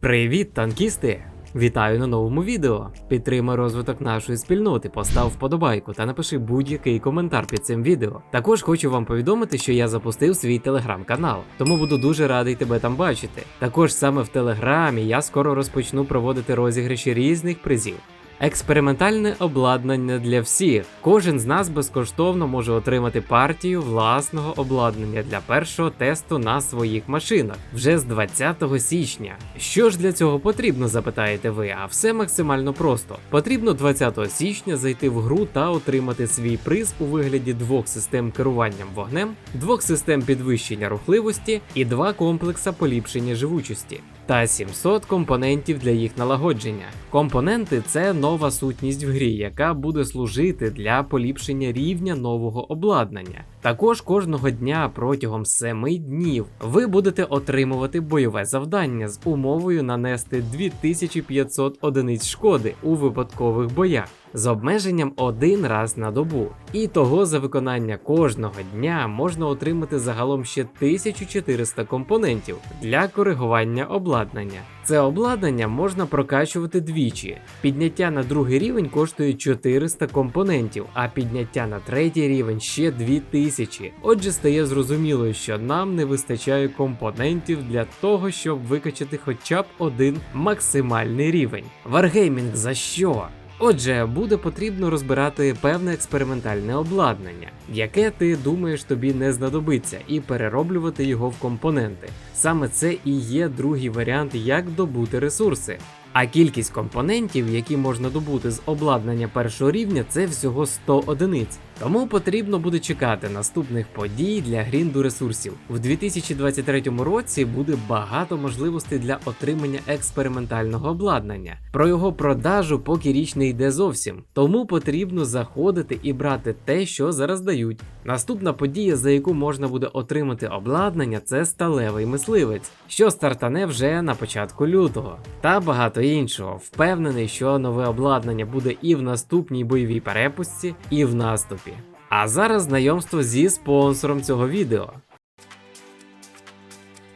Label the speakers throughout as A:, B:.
A: Привіт, танкісти! Вітаю на новому відео. Підтримай розвиток нашої спільноти, постав вподобайку та напиши будь-який коментар під цим відео. Також хочу вам повідомити, що я запустив свій телеграм-канал, тому буду дуже радий тебе там бачити. Також саме в телеграмі я скоро розпочну проводити розіграші різних призів. Експериментальне обладнання для всіх. Кожен з нас безкоштовно може отримати партію власного обладнання для першого тесту на своїх машинах вже з 20 січня. Що ж для цього потрібно, запитаєте ви? А все максимально просто. Потрібно 20 січня зайти в гру та отримати свій приз у вигляді двох систем керуванням вогнем, двох систем підвищення рухливості і два комплекса поліпшення живучості. Та 700 компонентів для їх налагодження. Компоненти це нова сутність в грі, яка буде служити для поліпшення рівня нового обладнання. Також кожного дня протягом 7 днів ви будете отримувати бойове завдання з умовою нанести 2500 одиниць шкоди у випадкових боях з обмеженням один раз на добу. І того за виконання кожного дня можна отримати загалом ще 1400 компонентів для коригування обладнання. Це обладнання можна прокачувати двічі. Підняття на другий рівень коштує 400 компонентів, а підняття на третій рівень ще 2000. Отже, стає зрозуміло, що нам не вистачає компонентів для того, щоб викачати хоча б один максимальний рівень. Wargaming за що? Отже, буде потрібно розбирати певне експериментальне обладнання, яке ти думаєш тобі не знадобиться, і перероблювати його в компоненти. Саме це і є другий варіант, як добути ресурси. А кількість компонентів, які можна добути з обладнання першого рівня, це всього 100 одиниць. Тому потрібно буде чекати наступних подій для грінду ресурсів. В 2023 році буде багато можливостей для отримання експериментального обладнання. Про його продажу поки річ не йде зовсім, тому потрібно заходити і брати те, що зараз дають. Наступна подія, за яку можна буде отримати обладнання, це сталевий мисливець, що стартане вже на початку лютого, та багато іншого. Впевнений, що нове обладнання буде і в наступній бойовій перепустці, і в наступі. А зараз знайомство зі спонсором цього відео.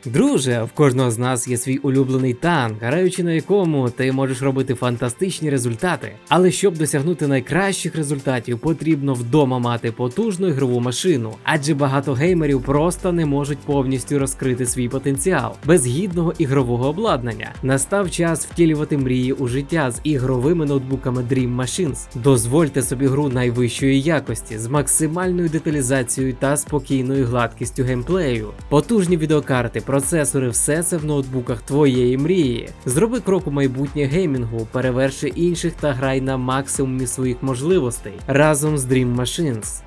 A: Друже, в кожного з нас є свій улюблений танк, граючи на якому ти можеш робити фантастичні результати. Але щоб досягнути найкращих результатів, потрібно вдома мати потужну ігрову машину, адже багато геймерів просто не можуть повністю розкрити свій потенціал без гідного ігрового обладнання. Настав час втілювати мрії у життя з ігровими ноутбуками Dream Machines. Дозвольте собі гру найвищої якості з максимальною деталізацією та спокійною гладкістю геймплею, потужні відеокарти процесори, все це в ноутбуках твоєї мрії. Зроби крок у майбутнє геймінгу, переверши інших та грай на максимумі своїх можливостей разом з Dream Machines.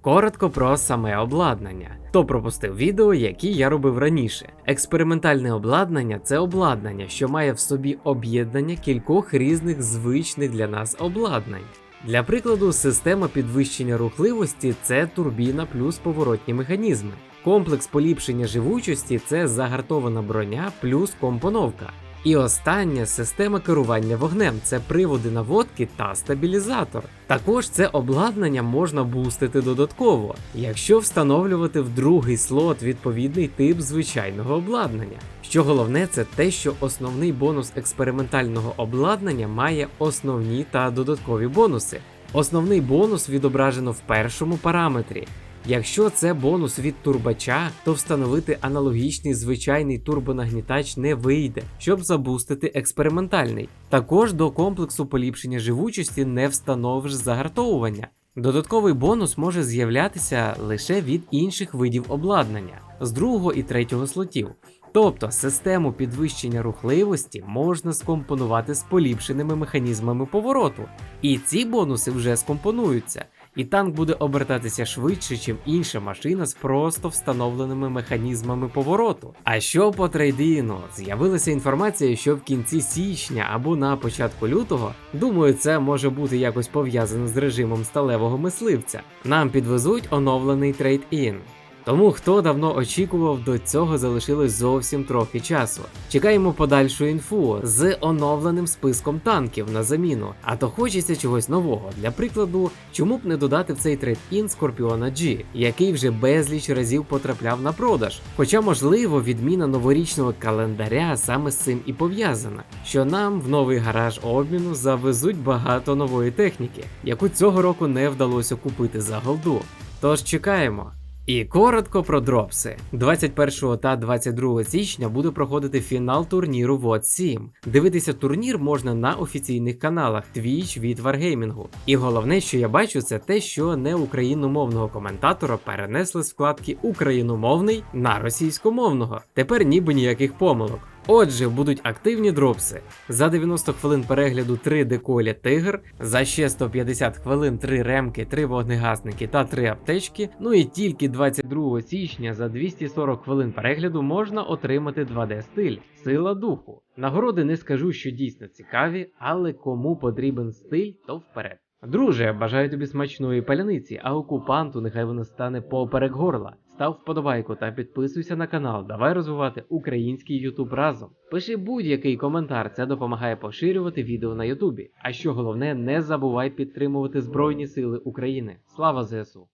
A: Коротко про саме обладнання. Хто пропустив відео, які я робив раніше. Експериментальне обладнання це обладнання, що має в собі об'єднання кількох різних звичних для нас обладнань. Для прикладу, система підвищення рухливості це турбіна плюс поворотні механізми. Комплекс поліпшення живучості це загартована броня плюс компоновка. І остання система керування вогнем це приводи наводки та стабілізатор. Також це обладнання можна бустити додатково, якщо встановлювати в другий слот відповідний тип звичайного обладнання. Що головне, це те, що основний бонус експериментального обладнання має основні та додаткові бонуси. Основний бонус відображено в першому параметрі. Якщо це бонус від турбача, то встановити аналогічний звичайний турбонагнітач не вийде, щоб забустити експериментальний. Також до комплексу поліпшення живучості не встановиш загартовування. Додатковий бонус може з'являтися лише від інших видів обладнання з другого і третього слотів. Тобто систему підвищення рухливості можна скомпонувати з поліпшеними механізмами повороту, і ці бонуси вже скомпонуються і танк буде обертатися швидше, ніж інша машина з просто встановленими механізмами повороту. А що по трейдіну? З'явилася інформація, що в кінці січня або на початку лютого, думаю, це може бути якось пов'язано з режимом сталевого мисливця. Нам підвезуть оновлений трейд-ін. Тому хто давно очікував, до цього залишилось зовсім трохи часу. Чекаємо подальшу інфу з оновленим списком танків на заміну. А то хочеться чогось нового. Для прикладу, чому б не додати в цей трейд-ін Скорпіона G, який вже безліч разів потрапляв на продаж. Хоча, можливо, відміна новорічного календаря саме з цим і пов'язана, що нам в новий гараж обміну завезуть багато нової техніки, яку цього року не вдалося купити за голду. Тож чекаємо. І коротко про дропси. 21 та 22 січня буде проходити фінал турніру WOT 7. Дивитися турнір можна на офіційних каналах Twitch від Wargaming. І головне, що я бачу, це те, що не україномовного коментатора перенесли з вкладки україномовний на російськомовного. Тепер ніби ніяких помилок. Отже, будуть активні дропси. За 90 хвилин перегляду 3 деколі тигр, за ще 150 хвилин 3 ремки, 3 вогнегасники та 3 аптечки. Ну і тільки 22 січня за 240 хвилин перегляду можна отримати 2D стиль Сила духу. Нагороди не скажу, що дійсно цікаві, але кому потрібен стиль, то вперед. Друже, бажаю тобі смачної паляниці, а окупанту нехай вона стане поперек горла. Став вподобайку та підписуйся на канал. Давай розвивати український Ютуб разом. Пиши будь-який коментар, це допомагає поширювати відео на Ютубі. А що головне, не забувай підтримувати Збройні Сили України. Слава ЗСУ!